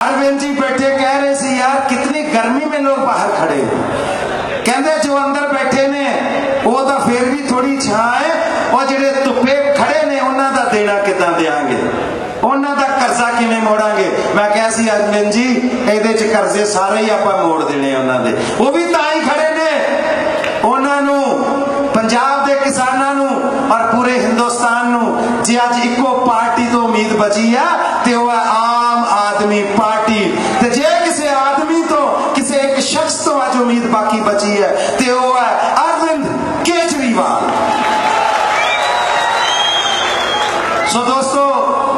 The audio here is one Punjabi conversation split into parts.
अरविंद जी बैठे कह रहे थे यार कितनी गर्मी में लोग बाहर खड़े ਕਹਿੰਦੇ ਜੋ ਅੰਦਰ ਬੈਠੇ ਨੇ ਉਹ ਤਾਂ ਫੇਰ ਵੀ ਥੋੜੀ ਛਾਂ ਹੈ ਉਹ ਜਿਹੜੇ ਧੁੱਪੇ ਖੜੇ ਨੇ ਉਹਨਾਂ ਦਾ ਦੇਣਾ ਕਿਦਾਂ ਦੇਾਂਗੇ ਉਹਨਾਂ ਦਾ ਕਰਜ਼ਾ ਕਿਵੇਂ ਮੋੜਾਂਗੇ ਮੈਂ ਕਿਹਾ ਸੀ ਅਰਵਿੰਦ ਜੀ ਇਹਦੇ ਚ ਕਰਜ਼ੇ ਸਾਰੇ ਹੀ ਆਪਾਂ ਮੋੜ ਦੇਣੇ ਉਹਨਾਂ ਦੇ ਉਹ ਵੀ ਤਾਂ ਹੀ ਖੜੇ ਨੇ ਉਹਨਾਂ ਨੂੰ ਪੰਜਾਬ ਦੇ ਕਿਸਾਨਾਂ ਨੂੰ ਔਰ ਪੂਰੇ ਹਿੰਦੁਸਤਾਨ ਨੂੰ ਜੇ ਅੱਜ ਇੱਕੋ ਪਾਰਟੀ ਤੋਂ ਉਮੀਦ ਬਚੀ ਆ ਤੇ ਉਹ ਹੈ ਆਮ ਆਦਮੀ ਪਾਰਟੀ ਤੇ ਜੇ ਕਿਸੇ ਆਦਮੀ ਤੋਂ ਕਿਸੇ ਇੱਕ ਸ਼ਖਸ ਤੋਂ ਅੱਜ ਉਮੀਦ ਬਾਕੀ ਬਚੀ ਹੈ ਤੇ ਉਹ ਹੈ ਅਰਵਿੰਦ ਕੇਜਰੀਵਾਲ। ਸੋ ਦੋਸਤੋ,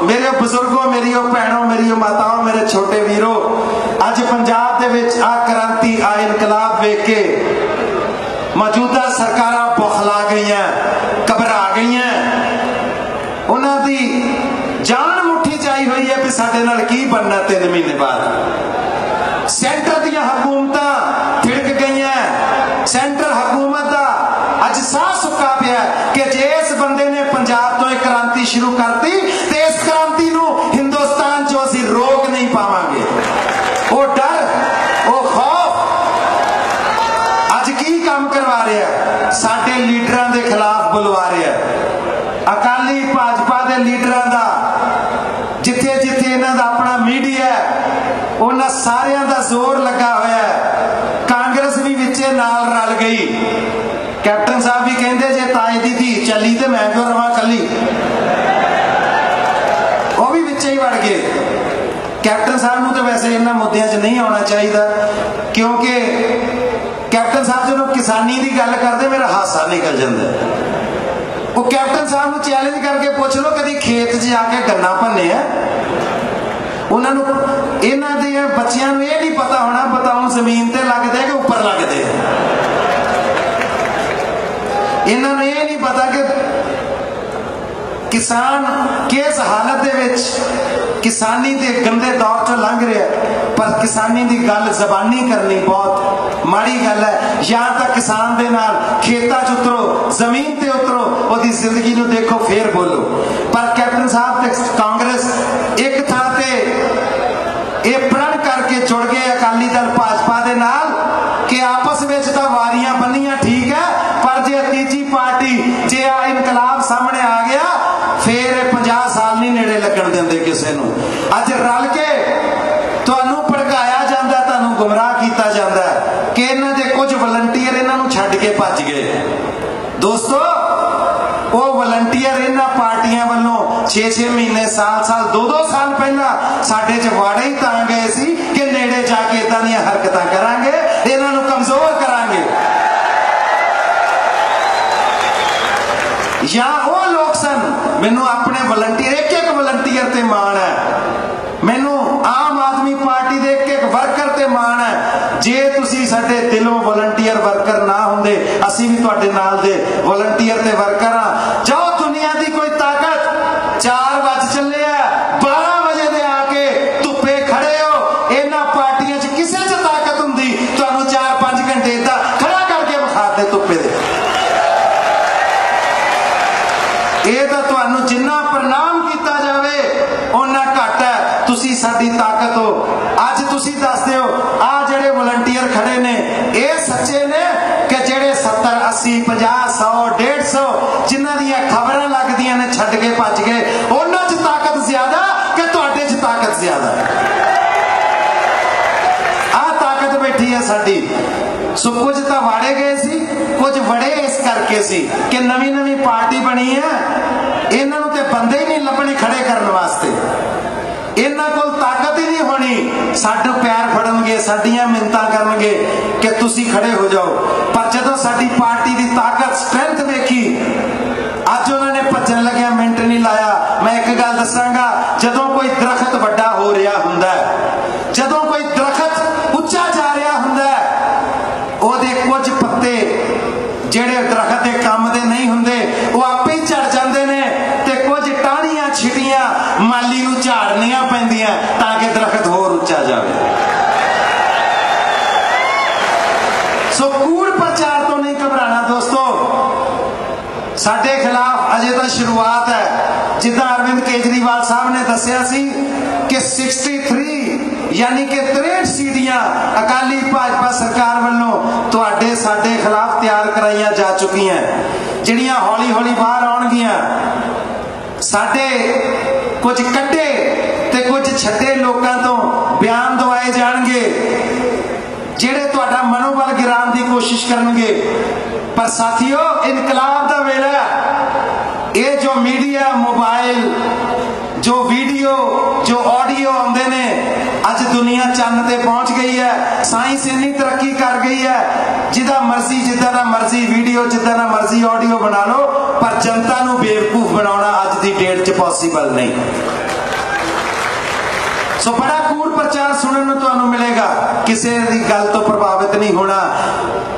ਮੇਰੇ ਬਜ਼ੁਰਗੋ ਉਹ ਭੈਣੋ ਮੇਰੀ ਉਹ ਮਾਤਾਓ, ਮੇਰੇ ਛੋਟੇ ਵੀਰੋ, ਅੱਜ ਪੰਜਾਬ ਦੇ ਵਿੱਚ ਆ ਕ੍ਰਾਂਤੀ, ਆ ਇਨਕਲਾਬ ਵੇਖ ਕੇ ਮੌਜੂਦਾ ਸਰਕਾਰਾਂ ਬੁਖਲਾ ਗਈਆਂ ਘਬਰਾ ਗਈਆਂ ਉਹਨਾਂ ਦੀ ਜਾਨ ਮੁੱਠੀ ਚਾਈ ਹੋਈ ਨਾਲ ਕੀ ਬਣਨਾ 3 ਮਹੀਨੇ ਬਾਅਦ? ਸੈਂਟਰ ਦੀਆਂ ਹਕੂਮਤਾਂ ਫਿੜਕ ਗਈਆਂ। ਸੈਂਟਰ ਉਹਨਾਂ ਸਾਰਿਆਂ ਦਾ ਜ਼ੋਰ ਲੱਗਾ ਹੋਇਆ ਕਾਂਗਰਸ ਵੀ ਵਿੱਚੇ ਨਾਲ ਰਲ ਗਈ। ਕੈਪਟਨ ਸਾਹਿਬ ਵੀ ਕਹਿੰਦੇ, ਜੇ ਤਾਏ ਦੀ ਧੀ ਚੱਲੀ ਤੇ ਮੈਂ ਕਿਉਂ ਰਵਾਂ ਕੱਲੀ ਉਹ ਵੀ ਵਿੱਚੇ ਹੀ ਵੜ ਗਏ। ਕੈਪਟਨ ਸਾਹਿਬ ਨੂੰ ਤਾਂ ਵੈਸੇ ਇਹਨਾਂ ਮੁੱਦਿਆਂ 'ਚ ਨਹੀਂ ਆਉਣਾ ਚਾਹੀਦਾ, ਕਿਉਂਕਿ ਕੈਪਟਨ ਸਾਹਿਬ ਜਦੋਂ ਕਿਸਾਨੀ ਦੀ ਗੱਲ ਕਰਦੇ, ਮੇਰਾ ਹਾਸਾ ਨਿਕਲ ਜਾਂਦਾ ਉਹ ਕੈਪਟਨ ਸਾਹਿਬ ਨੂੰ ਚੈਲੰਜ ਕਰਕੇ ਪੁੱਛ ਲਓ, ਕਦੀ ਖੇਤ 'ਚ ਜਾ ਕੇ ਗੰਨਾ ਭੰਨੇ ਆ ਉਹਨਾਂ ਨੂੰ ਇਹ ਦੇ ਬੱਚਿਆਂ ਨੂੰ ਇਹ ਨਹੀਂ ਪਤਾ ਹੋਣਾ ਬਤਾਉਂ ਜ਼ਮੀਨ ਤੇ ਲੱਗਦੇ ਕਿ ਉੱਪਰ ਲੱਗਦੇ ਇਹਨਾਂ ਨੂੰ ਇਹ ਨਹੀਂ ਪਤਾ ਕਿ ਕਿਸਾਨ ਕਿਸ ਹਾਲਤ ਦੇ ਵਿੱਚ ਕਿਸਾਨੀ ਦੇ ਗੰਦੇ ਦੌਰ ਤੋਂ ਲੰਘ ਰਿਹਾ ਪਰ ਕਿਸਾਨੀ ਦੀ ਗੱਲ ਜ਼ਬਾਨੀ ਕਰਨੀ ਬਹੁਤ ਮਾੜੀ ਗੱਲ ਹੈ। ਜਾਂ ਤਾਂ ਕਿਸਾਨ ਦੇ ਨਾਲ ਖੇਤਾਂ 'ਚ ਉਤਰੋ, ਜ਼ਮੀਨ ਤੇ ਉਤਰੋ, ਉਹਦੀ ਜ਼ਿੰਦਗੀ ਨੂੰ ਦੇਖੋ, ਫੇਰ ਬੋਲੋ। ਪਰ ਕੈਪਟਨ ਸਾਹਿਬ ਤੇ ਕਾਂਗਰਸ ਇੱਕ ਥਾਂ ਤੇ ਇਹ ਪ੍ਰਣ ਕਰਕੇ ਜੁੜ ਗਏ ਅਕਾਲੀ ਦਲ ਭਾਜਪਾ ਦੇ ਨਾਲ ਕਿ ਆਪਸ ਵਿੱਚ ਤਾਂ ਵਾਰੀਆਂ ਬੰਨੀਆਂ ਠੀਕ ਹੈ ਪਰ ਜੇ ਤੀਜੀ ਪਾਰਟੀ ਜੇ ਆ ਇਨਕਲਾਬ ਸਾਹਮਣੇ ਆ ਗਿਆ ਫੇਰ ਇਹ 50 ਸਾਲ ਨਹੀਂ ਨੇੜੇ ਲੱਗਣ ਦਿੰਦੇ ਕਿਸੇ ਨੂੰ ਅੱਜ ਰਲ ਕੇ ਤੁਹਾਨੂੰ ਭੜਕਾਇਆ ਜਾਂਦਾ ਤੁਹਾਨੂੰ ਗੁੰਮਰਾਹ ਕੀਤਾ ਜਾਂਦਾ ਕਿ ਇਹਨਾਂ ਦੇ ਕੁਝ ਵਲੰਟੀਅਰ ਇਹਨਾਂ ਨੂੰ ਛੱਡ ਕੇ ਭੱਜ ਗਏ ਦੋਸਤੋ ਉਹ ਵਲੰਟੀਅਰ ਇਹਨਾਂ ਪਾਰਟੀਆਂ ਵੱਲੋਂ 6-6 ਮਹੀਨੇ, ਸਾਲ-ਸਾਲ 2-2 ਸਾਲ ਪਹਿਲਾਂ ਸਾਡੇ ਚ ਹੀ ਤਾਂ ਗਏ ਸੀ ਕਿ ਨੇੜੇ ਜਾ ਕੇ ਇਦਾਂ ਦੀਆਂ ਹਰਕਤਾਂ ਕਰਾਂਗੇ, ਇਹਨਾਂ ਨੂੰ ਕਮਜ਼ੋਰ ਕਰਾਂਗੇ। ਜਾਂ ਉਹ ਲੋਕ ਸਨ, ਮੈਨੂੰ ਆਪਣੇ ਵਲੰਟੀਅਰ ਇੱਕ ਇੱਕ ਵਲੰਟੀਅਰ ਤੇ ਮਾਣ ਹੈ। ਮੈਨੂੰ ਆਮ ਆਦਮੀ ਪਾਰਟੀ ਦੇ ਇੱਕ ਇੱਕ ਵਰਕਰ ਤੇ ਮਾਣ ਹੈ। ਜੇ ਤੁਸੀਂ ਸਾਡੇ ਦਿਲੋਂ ਵਲੰਟੀਅਰ ਵਰਕਰ ਨਾ ਹੁੰਦੇ, ਅਸੀਂ ਵੀ ਤੁਹਾਡੇ ਨਾਲ ਦੇ ਵਲੰਟੀਅਰ ਤੇ ਵਰਕਰ ਆ ਜਾਓ ਦੁਨੀਆ ਦੀ ਕੋਈ ਤਾਕਤ 4 ਵਜ ਚੱਲੇ ਆ 12 ਵਜੇ ਦੇ ਆ ਕੇ ਧੁੱਪੇ ਖੜੇ ਹੋ ਇਹਨਾਂ ਪਾਰਟੀਆਂ 'ਚ ਕਿਸੇ 'ਚ ਤਾਕਤ ਹੁੰਦੀ ਤੁਹਾਨੂੰ 4-5 ਘੰਟੇ ਇਦਾਂ ਖੜਾ ਕਰਕੇ ਵਿਖਾਤੇ ਧੁੱਪੇ ਦੇ ਇਹ ਤਾਂ ਤੁਹਾਨੂੰ ਜਿੰਨਾ ਪ੍ਰਣਾਮ ਕੀਤਾ ਜਾਵੇ ਉਹਨਾਂ ਘੱਟ ਹੈ ਤੁਸੀਂ ਸਾਡੀ ਤਾਕਤ ਹੋ। ਅੱਜ ਤੁਸੀਂ ਦੱਸਦੇ ਹੋ, ਆ ਜਿਹੜੇ ਵਲੰਟੀਅਰ ਖੜੇ ਨੇ, ਇਹ ਸੱਚੇ ਨੇ ਕਿ ਜਿਹੜੇ 70 80 50 100 150 ਜਿਨ੍ਹਾਂ ਦੀਆਂ ਖਬਰਾਂ ਲੱਗਦੀਆਂ ਨੇ, ਛੱਡ ਕੇ ਭੱਜ ਗਏ, ਉਹਨਾਂ 'ਚ ਤਾਕਤ ਜ਼ਿਆਦਾ ਕਿ ਤੁਹਾਡੇ 'ਚ ਤਾਕਤ ਜ਼ਿਆਦਾ? ਆ ਤਾਕਤ ਬੈਠੀ ਹੈ ਸਾਡੀ। ਸੋ ਕੁਝ ਤਾਂ ਵਾੜੇ ਗਏ ਸੀ, ਕੁਝ ਵੜੇ ਇਸ ਕਰਕੇ ਸੀ ਕਿ ਨਵੀਂ ਨਵੀਂ ਪਾਰਟੀ ਬਣੀ ਹੈ ਇਹਨਾਂ ਨੂੰ ਤੇ ਬੰਦੇ ਹੀ ਨਹੀਂ ਲੱਭਣੇ ਖੜੇ ਕਰਨ ਵਾਸਤੇ। ਇਹਨਾਂ ਕੋਲ ਤਾਕਤ ਹੀ ਪੈਰ ਫੜਨਗੇ, ਸਾਡੀਆਂ ਮਿੰਤਾਂ ਕਰਨਗੇ ਕਿ ਤੁਸੀਂ ਖੜੇ ਹੋ ਜਾਓ। ਪਰ ਜਦੋਂ ਸਾਡੀ ਪਾਰਟੀ ਦੀ ਤਾਕਤ ਸਟਰੈਂਥ ਵੇਖੀ, ਅੱਜ ਉਹਨਾਂ ਨੇ ਭੱਜਣ ਲੱਗਿਆ, ਮਿੰਟ ਨਹੀਂ ਲਾਇਆ। ਮੈਂ ਇੱਕ ਗੱਲ ਦੱਸਾਂਗਾ, ਜਦੋਂ ਕੋਈ ਦਰਖਤ ਵੱਡਾ ਹੋ ਰਿਹਾ ਹੁੰਦਾ ਜਦੋਂ ਕੋਈ ਦਰਖਤ ਉੱਚਾ ਜਾ ਰਿਹਾ ਹੁੰਦਾ ਹੈ ਉਹਦੇ ਕੁਝ ਪੱਤੇ ਜਿਹੜੇ ਦਰਖਤ ਦੇ ਕੰਮ ਦੇ ਨਹੀਂ ਹੁੰਦੇ ਉਹ ਆਪੇ ਹੀ ਝੜ ਜਾਂਦੇ ਨੇ ਤੇ ਕੁਝ ਟਾਹਣੀਆਂ ਛਿਟੀਆਂ ਮਾਲੀ ਨੂੰ ਝਾੜਨੀਆਂ ਪੈਂਦੀਆਂ ਤਾਂ ਕਿ ਦਰਖਤ ਹੋਰ ਉੱਚਾ ਜਾਵੇ ਸੋ ਕੂੜ ਪ੍ਰਚਾਰ ਤੋਂ ਨਹੀਂ ਘਬਰਾਣਾ ਦੋਸਤੋ ਸਾਡੇ ਖਿਲਾਫ ਅਜੇ ਤਾਂ ਸ਼ੁਰੂਆਤ ਹੈ ਜਿੱਦਾਂ ਅਰਵਿੰਦ ਕੇਜਰੀਵਾਲ ਸਾਹਿਬ ਨੇ ਦੱਸਿਆ ਸੀ ਕਿ 63 ਯਾਨੀ ਕਿ 63 ਸੀਟੀਆਂ ਅਕਾਲੀ ਭਾਜਪਾ ਸਰਕਾਰ ਵੱਲੋਂ ਤੁਹਾਡੇ, ਸਾਡੇ ਖਿਲਾਫ ਤਿਆਰ ਕਰਾਈਆਂ ਜਾ ਚੁੱਕੀਆਂ। ਜਿਹੜੀਆਂ ਹੌਲੀ ਹੌਲੀ ਬਾਹਰ ਆਉਣਗੀਆਂ। ਸਾਡੇ ਕੁਝ ਕੱਢੇ ਤੇ ਕੁਝ ਛੱਡੇ ਲੋਕਾਂ ਤੋਂ ਬਿਆਨ ਦਵਾਏ ਜਾਣਗੇ। ਜਿਹੜੇ ਤੁਹਾਡਾ ਮਨੋਬਲ ਗਿਰਾਉਣ ਦੀ ਕੋਸ਼ਿਸ਼ ਕਰਨਗੇ। ਪਰ ਸਾਥੀਓ, ਇਨਕਲਾਬ ਦਾ ਵੇਲਾ ਇਹ ਜੋ ਮੀਡੀਆ, ਮੋਬਾਈਲ ਜੋ ਵੀਡੀਓ ਜੋ ਆਡੀਓ ਆਉਂਦੇ ਨੇ, ਅੱਜ ਦੁਨੀਆ ਚੰਨ ਤੇ ਪਹੁੰਚ ਗਈ ਹੈ। ਸਾਇੰਸ ਇੰਨੀ ਤਰੱਕੀ ਕਰ ਗਈ ਹੈ ਜਿਹਦਾ ਮਰਜ਼ੀ, ਜਿੱਦਾਂ ਦਾ ਮਰਜ਼ੀ ਵੀਡੀਓ ਜਿੱਦਾਂ ਦਾ ਮਰਜ਼ੀ ਆਡੀਓ ਬਣਾ ਲਓ, ਪਰ ਜਨਤਾ ਨੂੰ ਬੇਵਕੂਫ ਬਣਾਉਣਾ ਅੱਜ ਦੀ ਡੇਟ 'ਚ ਪੋਸੀਬਲ ਨਹੀਂ। ਸੋ ਬੜਾ ਕੂੜ ਪ੍ਰਚਾਰ ਸੁਣਨ ਨੂੰ ਤੁਹਾਨੂੰ ਮਿਲੇਗਾ। ਕਿਸੇ ਦੀ ਗੱਲ ਤੋਂ ਪ੍ਰਭਾਵਿਤ ਨਹੀਂ ਹੋਣਾ।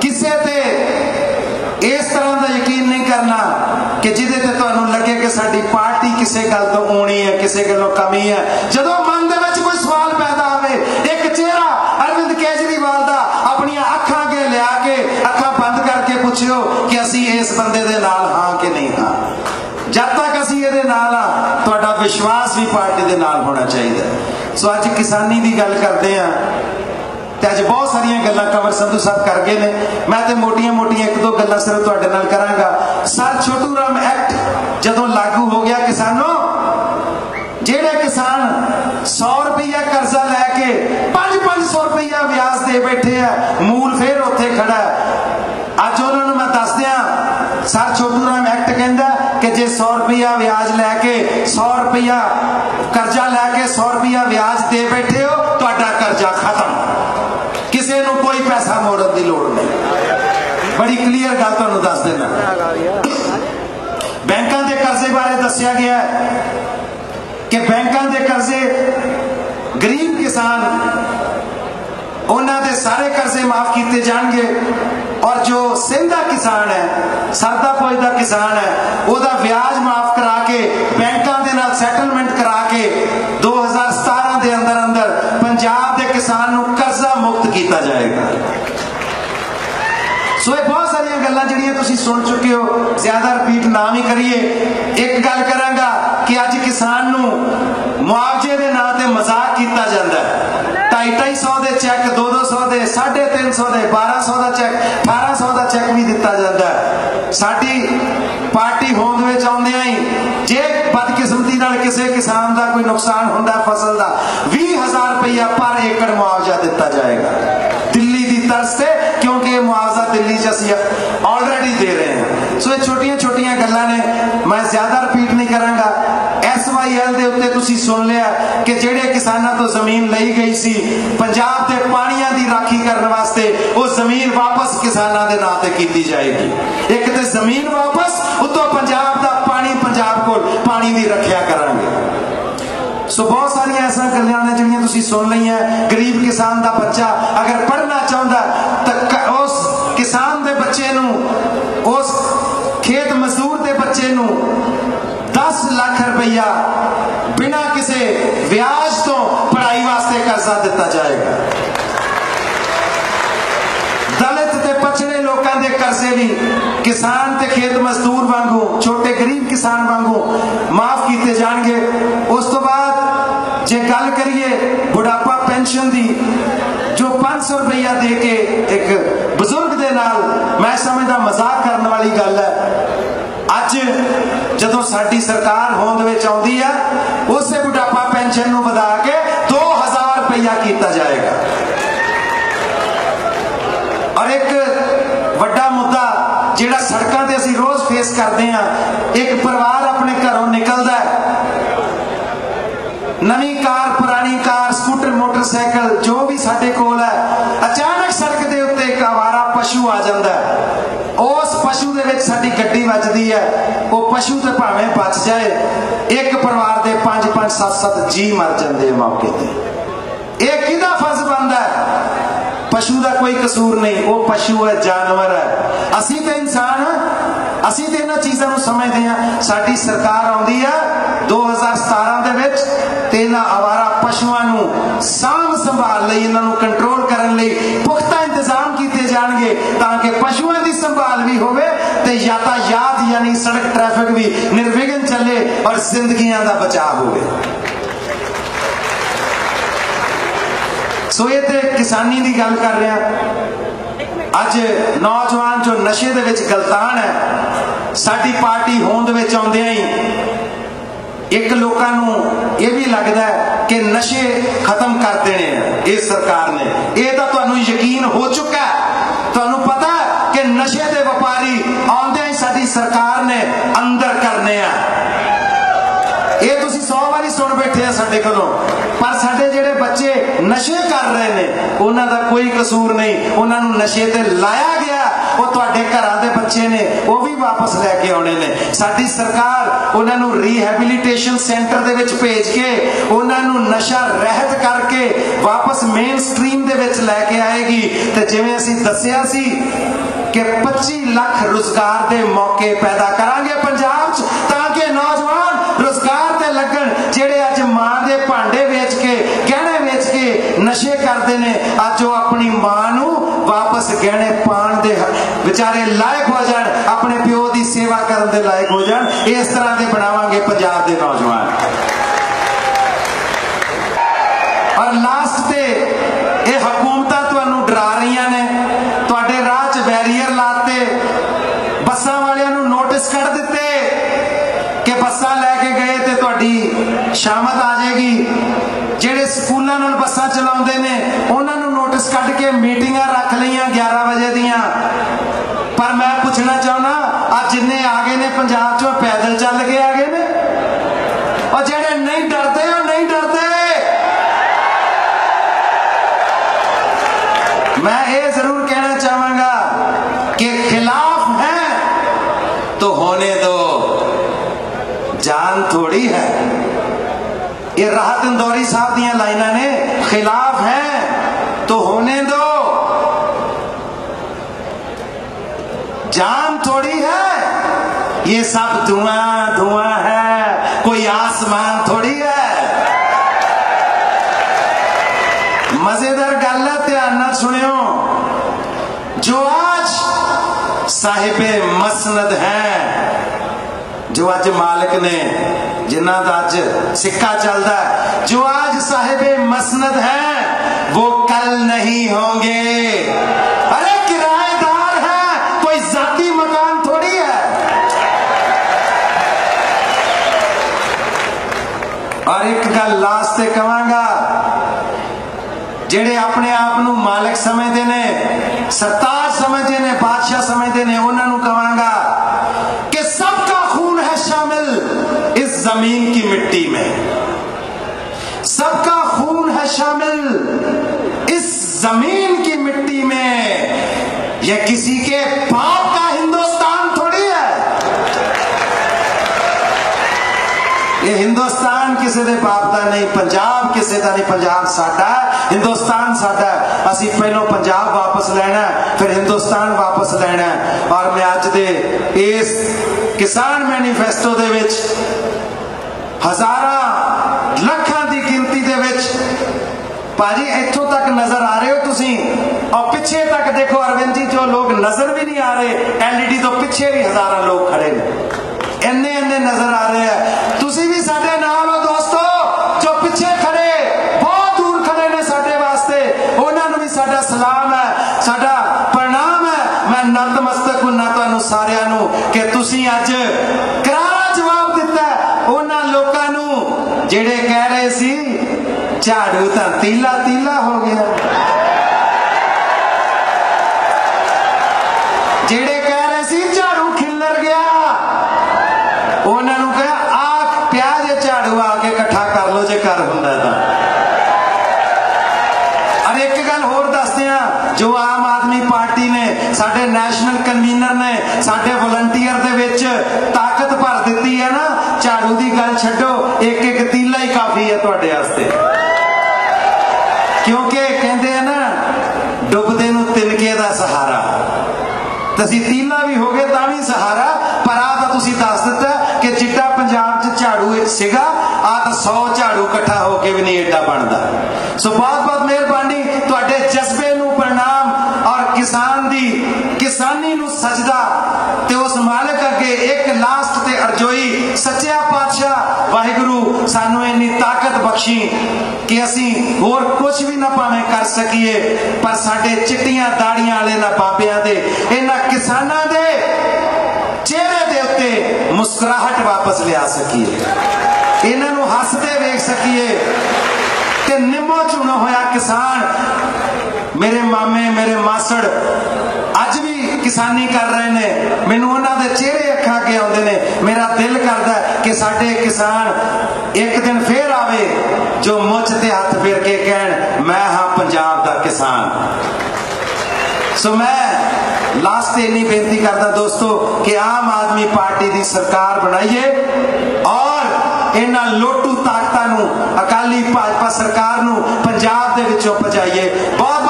ਕਿਸੇ ਤੇ ਇਸ ਤਰ੍ਹਾਂ ਦਾ ਯਕੀਨ ਨਹੀਂ ਕਰਨਾ ਕਿ ਜਿਹਦੇ ਸਾਡੀ ਪਾਰਟੀ ਕਿਸੇ ਗੱਲ ਤੋਂ ਓਣੀ ਹੈ, ਕਿਸੇ ਗੱਲੋਂ ਕਮੀ ਹੈ। ਜਦੋਂ ਮਨ ਦੇ ਵਿੱਚ ਕੋਈ ਸਵਾਲ ਪੈਦਾ ਹੋਵੇ, ਇੱਕ ਚਿਹਰਾ ਅਰਵਿੰਦ ਕੇਜਰੀਵਾਲ ਦਾ ਆਪਣੀਆਂ ਅੱਖਾਂ ਅੱਗੇ ਲਿਆ ਕੇ, ਅੱਖਾਂ ਬੰਦ ਕਰਕੇ ਪੁੱਛਿਓ ਕਿ ਅਸੀਂ ਇਸ ਬੰਦੇ ਦੇ ਨਾਲ ਹਾਂ ਕਿ ਨਹੀਂ ਹਾਂ। ਜਦ ਤੱਕ ਅਸੀਂ ਇਹਦੇ ਨਾਲ ਆ ਤੁਹਾਡਾ ਵਿਸ਼ਵਾਸ ਵੀ ਪਾਰਟੀ ਦੇ ਨਾਲ ਹੋਣਾ ਚਾਹੀਦਾ ਸੋ ਅੱਜ ਕਿਸਾਨੀ ਦੀ ਗੱਲ ਕਰਦੇ ਆ ਤੇ ਅੱਜ ਬਹੁਤ ਸਾਰੀਆਂ ਗੱਲਾਂ ਕਵਰ ਸੰਧੂ ਸਾਹਿਬ ਕਰ ਗਏ ਨੇ। ਮੈਂ ਤੇ ਮੋਟੀਆਂ-ਮੋਟੀਆਂ ਇੱਕ ਦੋ ਗੱਲਾਂ ਸਿਰਫ ਤੁਹਾਡੇ ਨਾਲ ਕਰਾਂਗਾ। ਸਰ ਛੋਟੂ ਰਾਮ ਐਕਟ ਜਦੋਂ ਲਾਗੂ ਹੋ ਗਿਆ ਕਿਸਾਨੋ, ਜਿਹੜੇ ਕਿਸਾਨ 100 ਰੁਪਈਆ ਕਰਜ਼ਾ ਲੈ ਕੇ 5-500 ਰੁਪਈਆ ਵਿਆਜ ਦੇ ਬੈਠੇ ਆ, ਮੂਲ ਫੇਰ ਉੱਥੇ ਖੜਾ ਅੱਜ ਉਹਨਾਂ ਨੂੰ ਮੈਂ ਦੱਸ ਦਿਆਂ ਸਰ ਛੋਟੂ ਰਾਮ ਐਕਟ ਕਹਿੰਦਾ ਕਿ ਜੇ 100 ਰੁਪਈਆ ਵਿਆਜ ਲੈ ਕੇ 100 ਰੁਪਈਆ ਕਰਜ਼ਾ ਲੈ ਕੇ 100 ਰੁਪਈਆ ਵਿਆਜ ਦੇ ਬੈਠੇ ਹੋ ਤੁਹਾਡਾ ਕਰਜ਼ਾ ਖਤਮ ਕਿਸੇ ਨੂੰ ਕੋਈ ਪੈਸਾ ਮੋੜਨ ਦੀ ਲੋੜ ਨਹੀਂ ਬੜੀ ਕਲੀਅਰ ਗੱਲ ਤੁਹਾਨੂੰ ਦੱਸ ਦੇਣਾ ਬੈਂਕਾਂ ਦੇ ਕਰਜ਼ੇ ਬਾਰੇ ਦੱਸਿਆ ਗਿਆ ਹੈ ਕਿ ਬੈਂਕਾਂ ਦੇ ਕਰਜ਼ੇ ਗਰੀਬ ਕਿਸਾਨ ਉਹਨਾਂ ਦੇ ਸਾਰੇ ਕਰਜ਼ੇ ਮਾਫ ਕੀਤੇ ਜਾਣਗੇ ਔਰ ਜੋ ਸਿੰਧਾ ਕਿਸਾਨ ਹੈ ਸਰਦਾ ਪੁੱਜਦਾ ਕਿਸਾਨ ਹੈ ਉਹਦਾ ਵਿਆਜ ਮਾਫ ਕਰਾ ਕੇ ਬੈਂਕਾਂ ਦੇ ਨਾਲ ਸੈਟਲਮੈਂਟ ਕਰਾ ਕੇ 2017 ਦੇ ਅੰਦਰ ਅੰਦਰ ਪੰਜਾਬ ਦੇ ਕਿਸਾਨ ਨੂੰ ਕਰਜ਼ਾ ਮੁਕਤ ਕੀਤਾ ਜਾਏਗਾ ਸੋ ਇਹ ਬਹੁਤ ਗੱਲਾਂ ਜਿਹੜੀਆਂ ਤੁਸੀਂ ਸੁਣ ਚੁੱਕੇ ਹੋ, ਜ਼ਿਆਦਾ ਰਿਪੀਟ ਨਾ ਵੀ ਕਰੀਏ। ਇੱਕ ਗੱਲ ਕਰਾਂਗਾ ਕਿ ਅੱਜ ਕਿਸਾਨ ਨੂੰ ਮੁਆਵਜ਼ੇ ਦੇ ਨਾਂ ਤੇ ਮਜ਼ਾਕ ਕੀਤਾ ਜਾਂਦਾ ਹੈ। 250 ਦੇ ਚੈੱਕ 2-200 ਦੇ 350 ਦੇ 1200 ਦਾ ਚੈੱਕ 1800 ਦਾ ਚੈੱਕ ਵੀ ਦਿੱਤਾ ਜਾਂਦਾ ਹੈ। ਸਾਡੀ ਪਾਰਟੀ ਹੋਂਦ ਵਿੱਚ ਆਉਂਦਿਆਂ ਹੀ ਜੇ ਬਦਕਿਸਮਤੀ ਨਾਲ ਕਿਸੇ ਕਿਸਾਨ ਦਾ ਕੋਈ ਨੁਕਸਾਨ ਹੁੰਦਾ ਫਸਲ ਦਾ 20000 ਰੁਪਇਆ ਪਰ ਏਕੜ ਮੁਆਵਜ਼ਾ ਦਿੱਤਾ ਜਾਏਗਾ। ਦਿੱਲੀ ਦੀ ਤਰਸ ਤੇ, ਕਿਉਂਕਿ ਇਹ ਮੁਆਵਜ਼ਾ ਦਿੱਲੀ 'ਚ ਅਸੀਂ ਆਲਰੇਡੀ ਦੇ ਰਹੇ ਹਾਂ। ਸੋ ਇਹ ਛੋਟੀਆਂ ਛੋਟੀਆਂ ਗੱਲਾਂ ਨੇ। ਮੈਂ ਜ਼ਿਆਦਾ ਰਿਪੀਟ ਨਹੀਂ ਕਰਾਂਗਾ। ਐਸਵਾਈਐਲ ਦੇ ਉੱਤੇ ਤੁਸੀਂ ਸੁਣ ਲਿਆ ਕਿ ਜਿਹੜੇ ਕਿਸਾਨਾਂ ਤੋਂ ਜ਼ਮੀਨ ਲਈ ਗਈ ਸੀ, ਪੰਜਾਬ ਦੇ ਪਾਣੀਆਂ ਦੀ ਰਾਖੀ ਕਰਨ ਵਾਸਤੇ ਉਹ ਜ਼ਮੀਨ ਵਾਪਸ ਕਿਸਾਨਾਂ ਦੇ ਨਾਂ ਤੇ ਕੀਤੀ ਜਾਏਗੀ। ਇੱਕ ਤੇ ਜ਼ਮੀਨ ਵਾਪਸ, ਉਤੋਂ ਪੰਜਾਬ ਦਾ ਪਾਣੀ ਪੰਜਾਬ ਕੋਲ ਪਾਣੀ ਦੀ ਰੱਖਿਆ ਕਰਾਂਗੇ। ਸੋ ਬਹੁਤ ਸਾਰੀਆਂ ਐਸਾਂ ਗੱਲਾਂ ਨੇ ਜਿਹੜੀਆਂ ਤੁਸੀਂ ਸੁਣ ਲਈਆਂ। ਗਰੀਬ ਕਿਸਾਨ ਦਾ ਬੱਚਾ ਅਗਰ ਪੜ੍ਹਨਾ ਚਾਹੁੰਦਾ ਤਾਂ ਕ- ਕਿਸਾਨ ਦੇ ਬੱਚੇ ਨੂੰ, ਉਸ ਖੇਤ ਮਜ਼ਦੂਰ ਦੇ ਬੱਚੇ ਨੂੰ 10 ਲੱਖ ਰੁਪਈਆ ਬਿਨਾਂ ਕਿਸੇ ਵਿਆਜ ਤੋਂ ਪੜ੍ਹਾਈ ਵਾਸਤੇ ਕਰਜ਼ਾ ਦਿੱਤਾ ਜਾਏਗਾ। ਦਲਿਤ ਤੇ ਪਛੜੇ ਲੋਕਾਂ ਦੇ ਕਰਜ਼ੇ ਵੀ ਕਿਸਾਨ ਤੇ ਖੇਤ ਮਜ਼ਦੂਰ ਵਾਂਗੂ, ਛੋਟੇ ਗਰੀਬ ਕਿਸਾਨ ਵਾਂਗੂ ਮਾਫ ਕੀਤੇ ਜਾਣਗੇ। ਉਸ ਤੋਂ ਬਾਅਦ ਜੇ ਗੱਲ ਕਰੀਏ ਬੁਢਾਪਾ ਪੈਨਸ਼ਨ ਦੀ, ਜੋ 500 ਰੁਪਇਆ ਦੇ ਕੇ ਇੱਕ ਬਜ਼ੁਰਗ ਦੇ ਨਾਲ ਮੈਂ ਸਮਝਦਾ ਮਜ਼ਾਕ ਕਰਨ ਵਾਲੀ ਗੱਲ ਹੈ। ਅੱਜ ਜਦੋਂ ਸਾਡੀ ਸਰਕਾਰ ਹੋਂਦ ਵਿੱਚ ਆਉਂਦੀ ਹੈ, ਉਸੇ ਬੁਢਾਪਾ ਪੈਨਸ਼ਨ ਨੂੰ ਵਧਾ ਕੇ 2000 ਰੁਪਇਆ ਕੀਤਾ ਜਾਏਗਾ। ਔਰ ਇੱਕ ਵੱਡਾ ਮੁੱਦਾ ਜਿਹੜਾ ਸੜਕਾਂ ਤੇ ਅਸੀਂ ਰੋਜ਼ ਫੇਸ ਕਰਦੇ ਹਾਂ, ਇੱਕ ਪਰਿਵਾਰ ਆਪਣੇ ਘਰੋਂ ਨਿਕਲਦਾ ਨਵੀਂ ਕਾਰ, ਪੁਰਾਣੀ ਕਾਰ, ਸਕੂਟਰ, ਮੋਟਰਸਾਈਕਲ, ਜੋ ਵੀ ਸਾਡੇ ਕੋਲ ਹੈ ਅਚਾਨਕ ਸੜਕ ਦੇ ਉੱਤੇ ਇੱਕ ਆਵਾਰਾ ਪਸ਼ੂ ਆ ਜਾਂਦਾ ਉਸ ਪਸ਼ੂ ਦੇ ਵਿੱਚ ਸਾਡੀ ਗੱਡੀ ਵੱਜਦੀ ਹੈ। ਉਹ ਪਸ਼ੂ ਤੇ ਭਾਵੇਂ ਬਚ ਜਾਏ, ਇੱਕ ਪਰਿਵਾਰ ਦੇ 5 5 7 7 ਜੀ ਮਰ ਜਾਂਦੇ ਆ ਮੌਕੇ ਤੇ। ਇਹ ਕਿਹਦਾ ਫਰਜ਼ ਬਣਦਾ ਪਸ਼ੂ ਦਾ ਕੋਈ ਕਸੂਰ ਨਹੀਂ, ਉਹ ਪਸ਼ੂ ਹੈ, ਜਾਨਵਰ ਹੈ। ਅਸੀਂ ਤੇ ਇਨਸਾਨ ਹਾਂ। ਅਸੀਂ ਤੇ ਇਹਨਾਂ ਚੀਜ਼ਾਂ ਨੂੰ ਸਮਝਦੇ ਹਾਂ। ਸਾਡੀ ਸਰਕਾਰ ਆਉਂਦੀ ਹੈ 2017 ਦੇ ਵਿੱਚ ਤੇ ਇਹਨਾਂ ਆਵਾਰਾ ਪਸ਼ੂਆਂ ਨੂੰ ਸਾਂਭ ਸੰਭਾਲ ਲਈ, ਇਹਨਾਂ ਨੂੰ ਕੰਟਰੋਲ ਕਰਨ ਲਈ, ਪੁਖਤਾ ਜਾਣਗੇ ਤਾਂ ਕਿ ਪਸ਼ੂਆਂ ਦੀ ਸੰਭਾਲ ਵੀ ਹੋਵੇ ਤੇ ਯਾਤਾਯਾਤ ਯਾਨੀ ਸੜਕ ਟ੍ਰੈਫਿਕ ਵੀ ਨਿਰਵਿਘਨ ਚੱਲੇ ਔਰ ਜ਼ਿੰਦਗੀਆਂ ਦਾ ਬਚਾਅ ਹੋਵੇ। ਸੋ ਇਹ ਤੇ ਕਿਸਾਨੀ ਦੀ ਗੱਲ ਕਰ ਰਿਹਾ। ਅੱਜ ਨੌਜਵਾਨ ਜੋ ਨਸ਼ੇ ਦੇ ਵਿੱਚ ਗਲਤਾਨ ਹੈ, ਸਾਡੀ ਪਾਰਟੀ ਹੋਂਦ ਵਿੱਚ ਆਉਂਦਿਆਂ ਹੀ ਇੱਕ ਲੋਕਾਂ ਨੂੰ ਇਹ ਵੀ ਲੱਗਦਾ ਕਿ ਨਸ਼ੇ ਖਤਮ ਕਰ ਦੇਣੇ ਆ, ਇਹ ਸਰਕਾਰ ਨੇ। ਇਹ ਤਾਂ ਤੁਹਾਨੂੰ ਯਕੀਨ ਹੋ ਚੁੱਕਾ ਹੈ ਤੁਹਾਨੂੰ ਪਤਾ ਹੈ ਕਿ ਨਸ਼ੇ ਦੇ ਵਪਾਰੀ ਆਉਂਦਿਆਂ ਹੀ ਸਾਡੀ ਸਰਕਾਰ ਨੇ ਅੰਦਰ ਕਰਨੇ ਆ। ਇਹ ਤੁਸੀਂ 100 ਵਾਰੀ ਸੁਣ ਬੈਠੇ ਆ ਸਾਡੇ ਕੋਲੋਂ। ਪਰ ਸਾਡੇ ਜਿਹੜੇ ਬੱਚੇ ਨਸ਼ੇ ਕਰ ਰਹੇ ਨੇ, ਉਹਨਾਂ ਦਾ ਕੋਈ ਕਸੂਰ ਨਹੀਂ। ਉਹਨਾਂ ਨੂੰ ਨਸ਼ੇ ਤੇ ਲਾਇਆ ਗਿਆ, ਉਹ ਤੁਹਾਡੇ ਘਰਾਂ ਦੇ ਬੱਚੇ ਨੇ, ਉਹ ਵੀ ਵਾਪਸ ਲੈ ਕੇ ਆਉਣੇ ਨੇ। ਸਾਡੀ ਸਰਕਾਰ ਉਹਨਾਂ ਨੂੰ ਰੀਹੈਬਿਲਿਟੇਸ਼ਨ ਸੈਂਟਰ ਦੇ ਵਿੱਚ ਭੇਜ ਕੇ, ਉਹਨਾਂ ਨੂੰ ਨਸ਼ਾ ਰਹਿਤ ਕਰਕੇ ਵਾਪਸ ਮੇਨ ਸਟਰੀਮ ਦੇ ਵਿੱਚ ਲੈ ਕੇ ਆਏਗੀ। ਤੇ ਜਿਵੇਂ ਅਸੀਂ ਦੱਸਿਆ ਸੀ ਕਿ 25 ਲੱਖ ਰੁਜ਼ਗਾਰ ਦੇ ਮੌਕੇ ਪੈਦਾ ਕਰਾਂਗੇ ਪੰਜਾਬ 'ਚ, ਤਾਂ ਕਿ ਨੌਜਵਾਨ ਰੁਜ਼ਗਾਰ ਤੇ ਲੱਗਣ, ਜਿਹੜੇ ਅੱਜ ਮਾਂ ਦੇ ਭਾਂਡੇ ਵੇਚ ਕੇ, ਗਹਿਣੇ ਵੇਚ ਕੇ ਨਸ਼ੇ ਕਰਦੇ ਨੇ, ਅੱਜ ਉਹ ਆਪਣੀ ਮਾਂ ਨੂੰ ਵਾਪਸ ਗਹਿਣੇ ਪਾਣ ਦੇ ਵਿਚਾਰੇ ਲਾਇਕ ਹੋ ਜਾਣ, ਆਪਣੇ ਪਿਓ ਦੀ ਸੇਵਾ ਕਰਨ ਦੇ ਲਾਇਕ ਹੋ ਜਾਣ, ਇਸ ਤਰ੍ਹਾਂ ਦੇ ਬਣਾਵਾਂਗੇ ਪੰਜਾਬ ਦੇ ਨੌਜਵਾਨ ਔਰ ਲਾਸਟ ਤੇ ਇਹ ਹਕੂਮਤਾਂ ਤੁਹਾਨੂੰ ਡਰਾ ਰਹੀਆਂ ਨੇ ਤੁਹਾਡੇ ਰਾਹ 'ਚ ਬੈਰੀਅਰ ਲਾਤੇ ਬੱਸਾਂ ਵਾਲਿਆਂ ਨੂੰ ਨੋਟਿਸ ਕੱਢ ਦਿੱਤੇ ਕਿ ਬੱਸਾਂ ਲੈ ਕੇ ਗਏ ਤੇ ਤੁਹਾਡੀ ਸ਼ਾਮਤ ਆ ਜਾਏਗੀ। یہ سب دھواں دھواں ہے۔ کوئی آسمان تھوڑی ہے۔ مزیدار گل ہے نہ سنو جو آج صاحب مسند ہیں، جو اج مالک نے جنہ کا اج سکا چلتا ہے، جو آج صاحب مسند ہیں، وہ کل نہیں ہوں گے۔ اللہ کہاں گا؟ جڑے اپنے آپ نو مالک سمجھتے ہیں ستار سمجھتے ہیں بادشاہ سمجھتے ہیں انہوں نے کہاں گا؟ کہ سب کا خون ہے شامل اس زمین کی مٹی میں۔ سب کا خون ہے شامل اس زمین کی مٹی میں۔ یہ کسی کے ਕਿਸੇ ਦੇ ਬਾਪ ਦਾ ਨਹੀਂ, ਪੰਜਾਬ ਕਿਸੇ ਦਾ ਨਹੀਂ, ਪੰਜਾਬ ਸਾਡਾ ਹਿੰਦੁਸਤਾਨ ਸਾਡਾ ਅਸੀਂ ਪਹਿਲਾਂ ਪੰਜਾਬ ਵਾਪਸ ਲੈਣਾ ਫਿਰ ਹਿੰਦੁਸਤਾਨ ਵਾਪਸ ਲੈਣਾ ਔਰ ਮੈਂ ਅੱਜ ਦੇ ਇਸ ਕਿਸਾਨ ਮੈਨੀਫੈਸਟੋ ਦੇ ਵਿੱਚ ਹਜ਼ਾਰਾਂ ਲੱਖਾਂ ਦੀ ਗਿਣਤੀ ਦੇ ਵਿੱਚ ਭਾਜੀ ਇੱਥੋਂ ਤੱਕ ਨਜ਼ਰ ਆ ਰਹੇ ਹੋ ਤੁਸੀਂ? ਔਰ ਪਿੱਛੇ ਤੱਕ ਦੇਖੋ ਅਰਵਿੰਦ ਜੀ, ਜੋ ਲੋਕ ਨਜ਼ਰ ਵੀ ਨਹੀਂ ਆ ਰਹੇ ਐਲਈਡੀ ਤੋਂ ਪਿੱਛੇ ਵੀ ਹਜ਼ਾਰਾਂ ਲੋਕ ਖੜੇ ਨੇ। ਇੰਨੇ ਇੰਨੇ ਨਜ਼ਰ ਆ ਰਹੇ ਆ ਤੁਸੀਂ ਵੀ ਸਾਡੇ ਨਾਲ ਹੋ ਦੋਸਤੋ ਜੋ ਪਿੱਛੇ ਖੜੇ ਬਹੁਤ ਦੂਰ ਖੜੇ ਨੇ ਸਾਡੇ ਵਾਸਤੇ ਉਹਨਾਂ ਨੂੰ ਵੀ ਸਾਡਾ ਸਲਾਮ ਹੈ ਸਾਡਾ ਪ੍ਰਣਾਮ ਹੈ ਮੈਂ ਨਤਮਸਤਕ ਹੁੰਨਾ ਤੁਹਾਨੂੰ ਸਾਰਿਆਂ ਨੂੰ ਕਿ ਤੁਸੀਂ ਅੱਜ ਕਰਾਰਾ ਜਵਾਬ ਦਿੱਤਾ ਉਹਨਾਂ ਲੋਕਾਂ ਨੂੰ, ਜਿਹੜੇ ਕਹਿ ਰਹੇ ਸੀ, ਝਾੜੂ ਤਾਂ ਤੀਲਾ ਤੀਲਾ ਹੋ ਗਿਆ ਜਿਹੜੇ ਕਹਿ ਰਹੇ ਸੀ ਝਾੜੂ ਖਿੱਲਰ ਗਿਆ ਉਹਨਾਂ ਨੂੰ ਕਿਹਾ ਆ ਪਿਆ ਜੇ ਝਾੜੂ ਆ ਕੇ ਇਕੱਠਾ ਕਰ ਲਓ ਜੇ ਕਰ ਹੁੰਦਾ ਤਾਂ ਅਰ ਇੱਕ ਗੱਲ ਹੋਰ ਦੱਸਦੇ ਆ ਜੋ ਆਮ ਆਦਮੀ ਪਾਰਟੀ ਨੇ ਸਾਡੇ ਨੈਸ਼ਨਲ ਕਨਵੀਨਰ ਨੇ ਸਾਡੇ ਵਲੰਟੀਅਰ ਦੇ ਵਿੱਚ ਤਾਕਤ ਭਰ ਦਿੱਤੀ ਹੈ ਨਾ ਝਾੜੂ ਦੀ ਗੱਲ ਛੱਡੋ, ਇੱਕ ਇੱਕ ਤੀਲਾ ਹੀ ਕਾਫੀ ਹੈ ਤੁਹਾਡੇ ਵਾਸਤੇ। ਕਿਉਂਕਿ ਕਹਿੰਦੇ ਆ ਨਾ, ਡੁੱਬਦੇ ਨੂੰ ਤਿਨਕੇ ਦਾ ਸਹਾਰਾ। ਤੁਸੀਂ ਤੀਲਾ ਵੀ ਹੋਗੇ ਤਾਂ ਵੀ ਸਹਾਰਾ, ਪਰ ਆ ਤਾਂ ਤੁਸੀਂ ਦੱਸ ਦਿੱਤਾ ਕਿ ਜਿੱਡਾ ਪੰਜਾਬ 'ਚ ਝਾੜੂ ਸੀਗਾ ਆ ਤਾਂ 100 ਝਾੜੂ ਇਕੱਠਾ ਹੋ ਕੇ ਵੀ ਨਹੀਂ ਏਡਾ ਬਣਦਾ। ਸੋ ਬਹੁਤ ਬਹੁਤ ਮਿਹਰਬਾਨੀ ਤੁਹਾਡੇ ਜਜ਼ਬੇ ਨੂੰ ਪ੍ਰਣਾਮ ਔਰ ਕਿਸਾਨ ਦੀ ਕਿਸਾਨੀ ਨੂੰ ਸਜਦਾ ਤੇ ਉਸ ਮਾਲਕ ਅੱਗੇ ਇੱਕ ਲਾਸਟ ਤੇ ਅਰਜ਼ੋਈ ਸੱਚਿਆ ਵਾਹਿਗੁਰੂ ਸਾਨੂੰ ਇੰਨੀ ਤਾਕਤ ਬਖਸ਼ੀ ਕਿ ਅਸੀਂ ਹੋਰ ਕੁਝ ਵੀ ਨਾ ਭਾਵੇਂ ਕਰ ਸਕੀਏ, ਪਰ ਸਾਡੇ ਚਿੱਟੀਆਂ ਦਾੜੀਆਂ ਵਾਲੇ ਨਾ ਬਾਬਿਆਂ ਦੇ, ਇਹਨਾਂ ਕਿਸਾਨਾਂ ਦੇ ਚਿਹਰੇ ਦੇ ਉੱਤੇ ਮੁਸਕਰਾਹਟ ਵਾਪਸ ਲਿਆ ਸਕੀਏ। ਇਹਨਾਂ ਨੂੰ ਹੱਸਦੇ ਵੇਖ ਸਕੀਏ ਕਿ ਨਿੰਮੋ ਚੁਣਾ ਹੋਇਆ ਕਿਸਾਨ ਮੇਰੇ ਮਾਮੇ, ਮੇਰੇ ਮਾਸੜ, ਅੱਜ ਵੀ ਕਿਸਾਨੀ ਕਰ ਰਹੇ ਨੇ। ਮੈਨੂੰ ਉਹਨਾਂ ਦੇ ਚਿਹਰੇ ਅੱਖਾਂ ਅੱਗੇ ਆਉਂਦੇ ਨੇ। ਮੇਰਾ ਦਿਲ ਕਰਦਾ ਕਿ ਸਾਡੇ ਕਿਸਾਨ ਇੱਕ ਦਿਨ ਫੇਰ ਆਵੇ, ਜੋ ਮੁੱਛ ਤੇ ਹੱਥ ਫੇਰ ਕੇ ਕਹਿਣ, ਮੈਂ ਹਾਂ ਪੰਜਾਬ ਦਾ ਕਿਸਾਨ। ਸੋ ਮੈਂ ਲਾਸਟ ਤੇ ਇੰਨੀ ਬੇਨਤੀ ਕਰਦਾ ਦੋਸਤੋ ਕਿ ਆਮ ਆਦਮੀ ਪਾਰਟੀ ਦੀ ਸਰਕਾਰ ਬਣਾਈਏ ਔਰ ਇਹਨਾਂ ਲੋਟੂ ਤਾਕਤਾਂ ਨੂੰ ਅਕਾਲੀ ਭਾਜਪਾ ਸਰਕਾਰ ਨੂੰ ਪੰਜਾਬ ਦੇ ਵਿੱਚੋਂ ਪਹੁੰਚਾਈਏ ਬਹੁਤ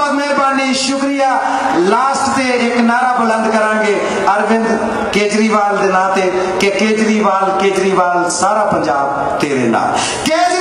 ਬਹੁਤ ਸ਼ੁਕਰੀਆ। ਲਾਸਟ ਤੇ ਇੱਕ ਨਾਰਾ ਬੁਲੰਦ ਕਰਾਂਗੇ। ਅਰਵਿੰਦ ਕੇਜਰੀਵਾਲ ਦੇ ਨਾਂ ਤੇ ਕਿ ਕੇਜਰੀਵਾਲ ਕੇਜਰੀਵਾਲ, ਸਾਰਾ ਪੰਜਾਬ ਤੇਰੇ ਨਾਲ। ਕੇਜਰੀ